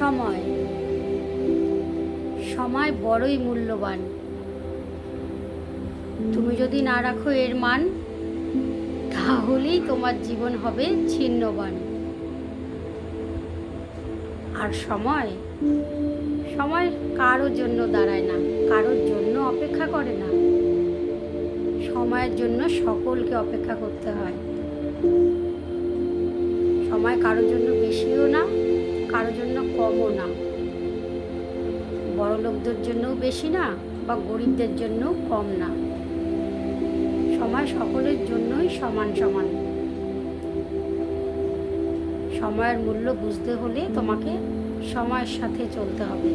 সময়। সময় বড়ই মূল্যবান। তুমি যদি না রাখো এর মান, তাহলেই তোমার জীবন হবে ছিন্নবান। আর সময় সময় কারোর জন্য দাঁড়ায় না, কারোর জন্য অপেক্ষা করে না। সময়ের জন্য সকলকে অপেক্ষা করতে হয়। সময় কারোর জন্য বেশিও না কারোর জন্য কমও না। বড় লোকদের জন্যও বেশি না বা গরিবদের জন্যও কম না। সময় সকলের জন্যই সমান সমান। সময়ের মূল্য বুঝতে হলে তোমাকে সময়ের সাথে চলতে হবে।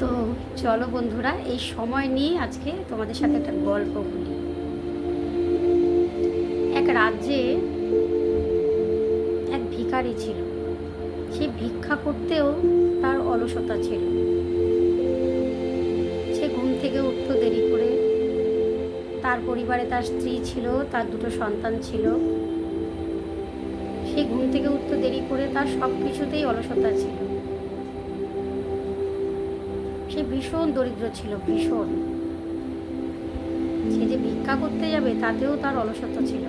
তো চলো বন্ধুরা, এই সময় নিয়ে আজকে তোমাদের সাথে একটা গল্প বলি। এক রাজ্যে ভিখারি ছিল। সে ভিক্ষা করতেও তার অলসতা ছিল। সে ঘুম থেকে উঠতো দেরি করে। তার পরিবারে তার স্ত্রী ছিল, তার দুটো সন্তান ছিল। সে ঘুম থেকে উঠতো দেরি করে তার সব কিছুতেই অলসতা ছিল। সে ভীষণ দরিদ্র ছিল, ভীষণ। সে যে ভিক্ষা করতে যাবে তাতেও তার অলসতা ছিল।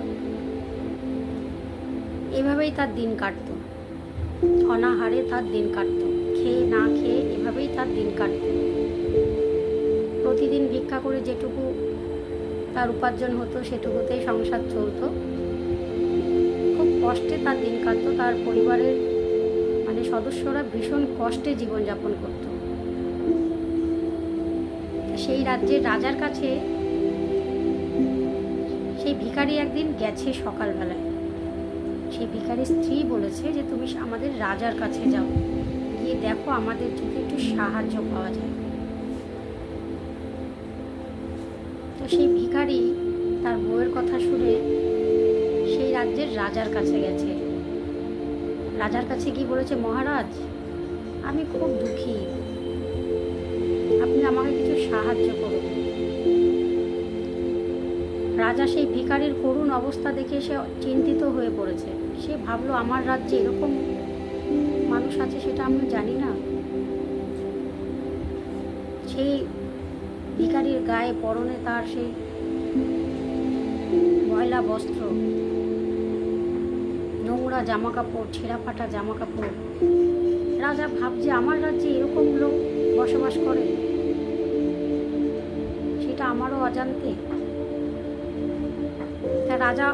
এভাবেই তার দিন কাটত। অনাহারে তার দিন কাটত। খেয়ে না খেয়ে এভাবেই তার দিন কাটত। প্রতিদিন ভিক্ষা করে যেটুকু তার উপার্জন হতো, সেটুকুতেই সংসার চলতো। খুব কষ্টে তার দিন কাটতো। তার পরিবারের মানে সদস্যরা ভীষণ কষ্টে জীবনযাপন করত। সেই রাজ্যের রাজার কাছে সেই ভিখারি একদিন গেছে সকালবেলায়। সেই ভিখারির স্ত্রী বলেছে যে তুমি আমাদের রাজার কাছে যাও। গিয়ে দেখো আমাদের যদি একটু সাহায্য পাওয়া যায়। তো সেই ভিখারি তার বউয়ের কথা শুনে সেই রাজ্যের রাজার কাছে গেছে। রাজার কাছে কি বলেছে, মহারাজ, আমি খুব দুঃখী। আপনি আমাকে কিছু সাহায্য করুন। রাজা সেই ভিখারির করুণ অবস্থা দেখে সে চিন্তিত হয়ে পড়েছে। সে ভাবলো, আমার রাজ্যে এরকম মানুষ আছে সেটা আমি জানি না? সেই ভিখারির গায়ে পরনে তার সেই ময়লা বস্ত্র, নোংরা জামা কাপড় ছেঁড়া ফাটা জামা কাপড় রাজা ভাবছে আমার রাজ্যে এরকম লোক বসবাস করে? সেটা আমারও অজান্তে। রাজা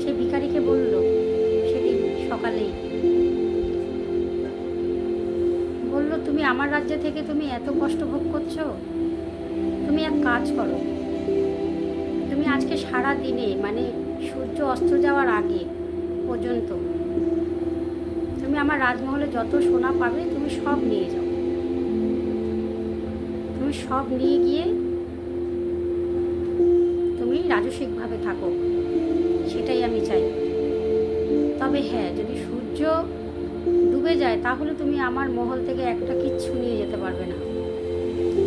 সে ভিখারিকে বলল, সেদিন সকালেই। বলল, তুমি আমার রাজ্য থেকে তুমি এত কষ্ট ভোগ করছ? তুমি এক কাজ করো। তুমি আজকে সারা দিনে মানে সূর্য অস্ত যাওয়ার আগে পর্যন্ত, তুমি আমার রাজমহলে যত সোনা পাবে, তুমি সব নিয়ে যাও। তুমি সব নিয়ে গিয়ে রাজস্বিকভাবে থাকো সেটাই আমি চাই। তবে হ্যাঁ যদি সূর্য ডুবে যায়, তাহলে তুমি আমার মহল থেকে একটা কিচ্ছু নিয়ে যেতে পারবে না।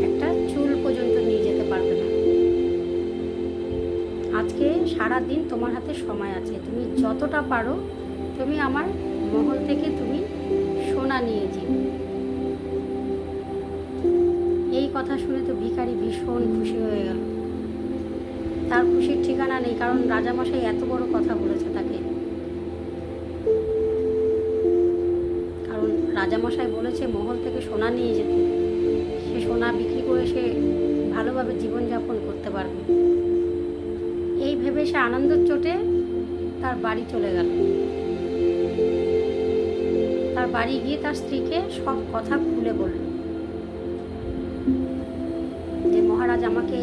একটা চুল পর্যন্ত নিয়ে যেতে পারবে না। আজকে সারা দিন তোমার হাতে সময় আছে। তুমি যতটা পারো তুমি আমার মহল থেকে তুমি সোনা নিয়ে যেও। এই কথা শুনে তো ভিখারি ভীষণ খুশি হয়ে গেল। তার খুশির ঠিকানা নেই, কারণ রাজামশাই এত বড় কথা বলেছে তাকে। কারণ রাজামশাই বলেছে, মহল থেকে সোনা নিয়ে যেতে। সে সোনা বিক্রি করে সে ভালোভাবে জীবনযাপন করতে পারবে। এই ভেবে সে আনন্দের চোটে তার বাড়ি চলে গেল। তার বাড়ি গিয়ে তার স্ত্রীকে সব কথা খুলে বলল যে, মহারাজ, আমাকে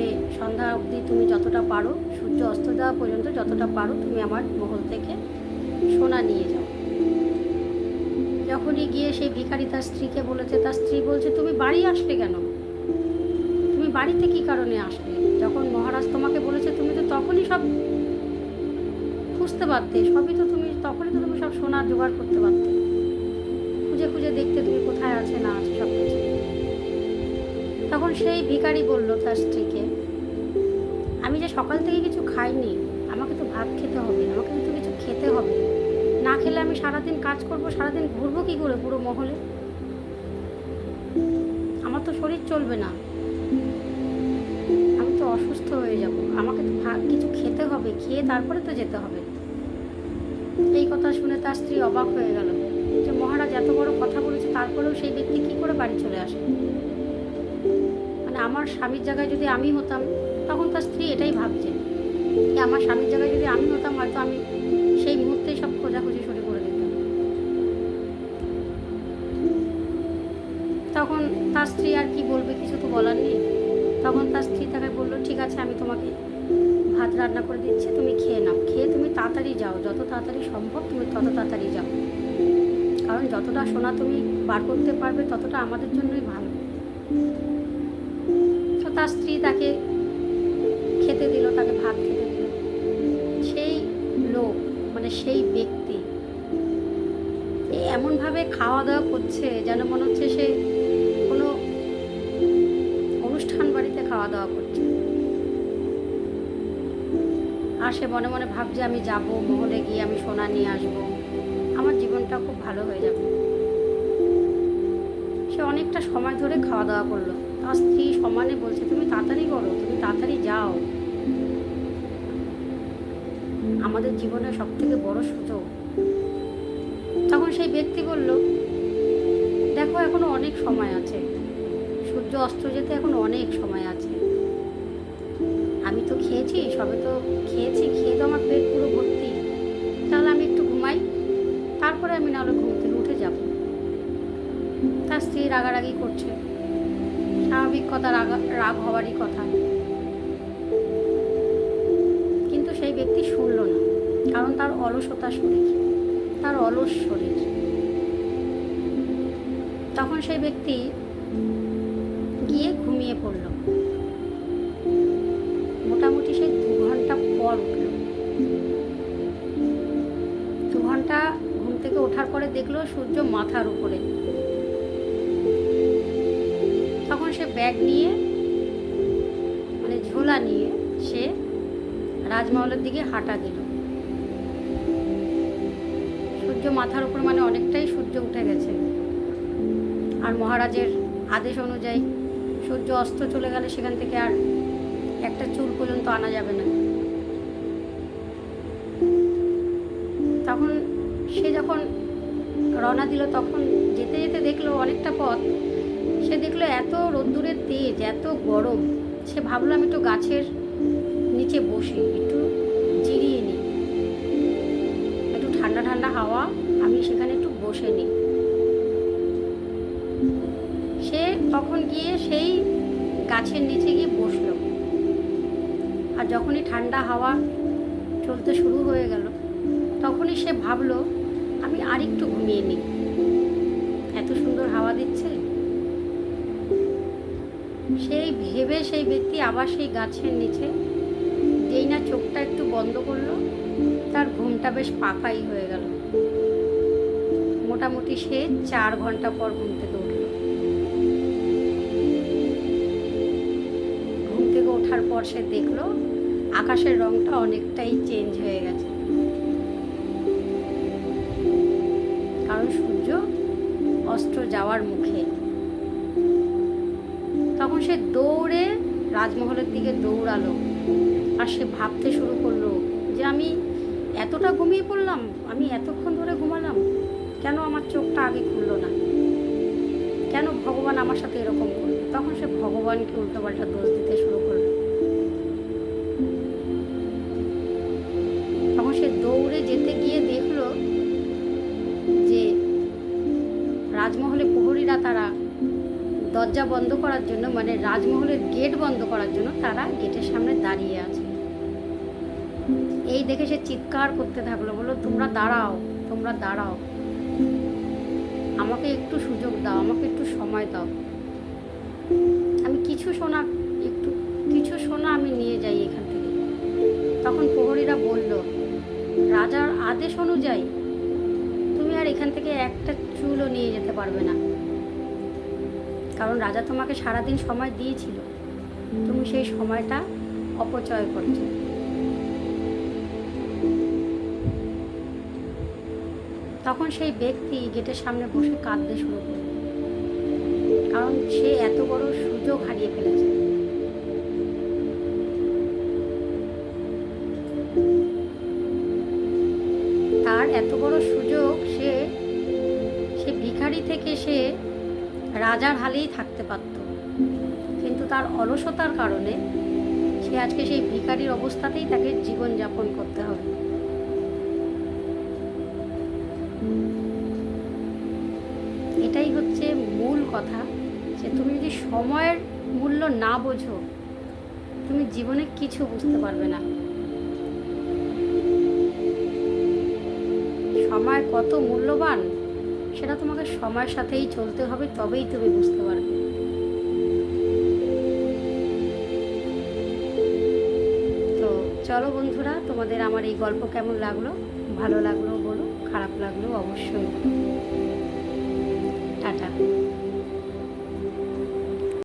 আজকে সন্ধ্যা অবধি তুমি যতটা পারো, সূর্য অস্ত যাওয়া পর্যন্ত যতটা পারো তুমি আমার মহল থেকে সোনা নিয়ে যাও। যখনই গিয়ে সেই ভিখারি তার স্ত্রীকে বলেছে, তার স্ত্রী বলছে, তুমি বাড়ি আসলে কেন? তুমি বাড়িতে কি কারণে আসলে? যখন মহারাজ তোমাকে বলেছে, তুমি তো তখনই সব খুঁজতে পারতে, সবই তো তুমি, তখনই তো তুমি সব সোনা জোগাড় করতে পারতে। খুঁজে খুঁজে দেখতে তুমি কোথায় তখন সেই ভিখারি বলল তার স্ত্রীকে, আমি যে সকাল থেকে কিছু খাইনি, আমাকে তো ভাত খেতে হবে, আমাকে কিন্তু কিছু খেতে হবে। না খেলে আমি সারাদিন কাজ করব, সারাদিন ঘুরবো কী করে পুরো মহলে? আমার তো শরীর চলবে না। আমি তো অসুস্থ হয়ে যাব, আমাকে তো কিছু খেতে হবে, খেয়ে তারপরে তো যেতে হবে। এই কথা শুনে তার স্ত্রী অবাক হয়ে গেল যে মহারাজ এত বড় কথা বলেছে, তারপরেও সেই ব্যক্তি কী করে বাড়ি চলে আসে? আমার স্বামীর জায়গায় যদি আমি হতাম, তখন তার স্ত্রী এটাই ভাবছে। যে আমার স্বামীর জায়গায় যদি আমি হতাম, হয়তো আমি সেই মুহূর্তেই সব খোঁজাখুঁজি শুরু করে দিতাম। তখন তার স্ত্রী আর কি বলবে কিছু তো বলার নেই। তখন তার স্ত্রী তাকে বলল, ঠিক আছে, আমি তোমাকে ভাত রান্না করে দিচ্ছি, তুমি খেয়ে নাও। খেয়ে তুমি তাড়াতাড়ি যাও, যত তাড়াতাড়ি সম্ভব তুমি তত তাড়াতাড়ি যাও। কারণ যতটা সোনা তুমি বার করতে পারবে, ততটা আমাদের জন্যই ভালো। তার স্ত্রী তাকে খেতে দিল, তাকে ভাত খেতে দিল। সেই লোক মানে সেই ব্যক্তি এমনভাবে খাওয়া দাওয়া করছে যেন মনে হচ্ছে সে কোনো অনুষ্ঠান বাড়িতে খাওয়া দাওয়া করছে। আর সে মনে মনে ভাবছে, আমি যাব, মহলে গিয়ে আমি সোনা নিয়ে আসব। আমার জীবনটা খুব ভালো হয়ে যাবে। সে অনেকটা সময় ধরে খাওয়া দাওয়া করল। তার স্ত্রী সমানে বলছে, তুমি তাড়াতাড়ি করো, তুমি তাড়াতাড়ি যাও। আমাদের জীবনের সব থেকে বড় সুযোগ। তখন সেই ব্যক্তি বলল, দেখো, এখনও অনেক সময় আছে। সূর্য অস্ত যেতে এখনও অনেক সময় আছে। আমি তো খেয়েছি, সবে তো খেয়েছি, খেয়ে তো আমার পেট পুরো ভর্তি। তাহলে আমি একটু ঘুমাই। তারপরে আমি নাহলে ঘুম থেকে উঠে যাব। তার স্ত্রী রাগারাগি করছে। স্বাভাবিক কথা রাগা, রাগ হওয়ারই কথা। কিন্তু সেই ব্যক্তি শুনল না, কারণ তার অলসতা শরীর, তার অলস শরীর। তখন সেই ব্যক্তি গিয়ে ঘুমিয়ে পড়ল। মোটামুটি সেই দু ঘণ্টা পর উঠল। দু ঘণ্টা ঘুম থেকে ওঠার পরে দেখল সূর্য মাথার উপরে। সে ব্যাগ নিয়ে মানে ঝোলা নিয়ে সে রাজমহলের দিকে হাঁটা দিল। সূর্য মাথার উপর মানে অনেকটাই সূর্য উঠে গেছে। আর মহারাজের আদেশ অনুযায়ী সূর্য অস্ত চলে গেলে সেখান থেকে আর একটা চুল পর্যন্ত আনা যাবে না। তখন সে যখন রওনা দিল, তখন যেতে যেতে দেখল অনেকটা পথ সে দেখল এত রোদ্দুরের তেজ, এত গরম। সে ভাবলো, আমি একটু গাছের নিচে বসি, একটু জিরিয়ে নিই। একটু ঠান্ডা ঠান্ডা হাওয়া, আমি সেখানে একটু বসে নিই। সে তখন গিয়ে সেই গাছের নিচে গিয়ে বসল। আর যখনই ঠান্ডা হাওয়া চলতে শুরু হয়ে গেল, তখনই সে ভাবলো, আমি আরেকটু ঘুমিয়ে নিই। সেই ভেবে সেই ব্যক্তি আবার সেই গাছের নিচে যেই না চোখটা একটু বন্ধ করল, তার ঘুমটা বেশ পাকাই হয়ে গেল। মোটামুটি সে চার ঘণ্টা পর ঘুম থেকে উঠল। ঘুম থেকে ওঠার পর সে দেখল, আকাশের রংটা অনেকটাই চেঞ্জ হয়ে গেছে। কারণ সূর্য অস্ত্র যাওয়ার মুখে। তখন সে দৌড়ে রাজমহলের দিকে দৌড়ালো। আর সে ভাবতে শুরু করল যে আমি এতটা ঘুমিয়ে পড়লাম, আমি এতক্ষণ ধরে ঘুমালাম, কেন আমার চোখটা আগে খুললো না? কেন ভগবান আমার সাথে এরকম করল? তখন সে ভগবানকে উল্টোপাল্টা দোষ দিতে শুরু করল। দরজা বন্ধ করার জন্য মানে রাজমহলের গেট বন্ধ করার জন্য তারা গেটের সামনে দাঁড়িয়ে আছে। এই দেখে সে চিৎকার করতে থাকল, বলল, তোমরা দাঁড়াও তোমরা দাঁড়াও। আমাকে একটু সুযোগ দাও, আমাকে একটু সময় দাও। আমি কিছু সোনা, একটু, কিছু সোনা আমি নিয়ে যাই এখান থেকে। তখন প্রহরীরা বলল, রাজার আদেশ অনুযায়ী তুমি আর এখান থেকে একটা চুলও নিয়ে যেতে পারবে না। কারণ রাজা তোমাকে সারাদিন সময় দিয়েছিল। তুমি সেই সময়টা অপচয় করছ। তখন সেই ব্যক্তি গেটের সামনে বসে কাঁদতে শুরু করল। কারণ সে এত বড় সুযোগ হারিয়ে ফেলেছে। তার এত বড় সুযোগ সে সে ভিখারি থেকে সে রাজার হালেই থাকতে পারত। কিন্তু তার অলসতার কারণে সে আজকে সেই ভিখারির অবস্থাতেই তাকে জীবন যাপন করতে হবে। এটাই হচ্ছে মূল কথা যে তুমি যদি সময়ের মূল্য না বোঝো, তুমি জীবনে কিছু বুঝতে পারবে না। সময় কত মূল্যবান সেটা তোমাকে সময়ের সাথেই চলতে হবে, তবেই তুমি বুঝতে পারবে তো চলো বন্ধুরা, তোমাদের আমার এই গল্প কেমন লাগল ভালো লাগল বলো, খারাপ লাগল অবশ্যই।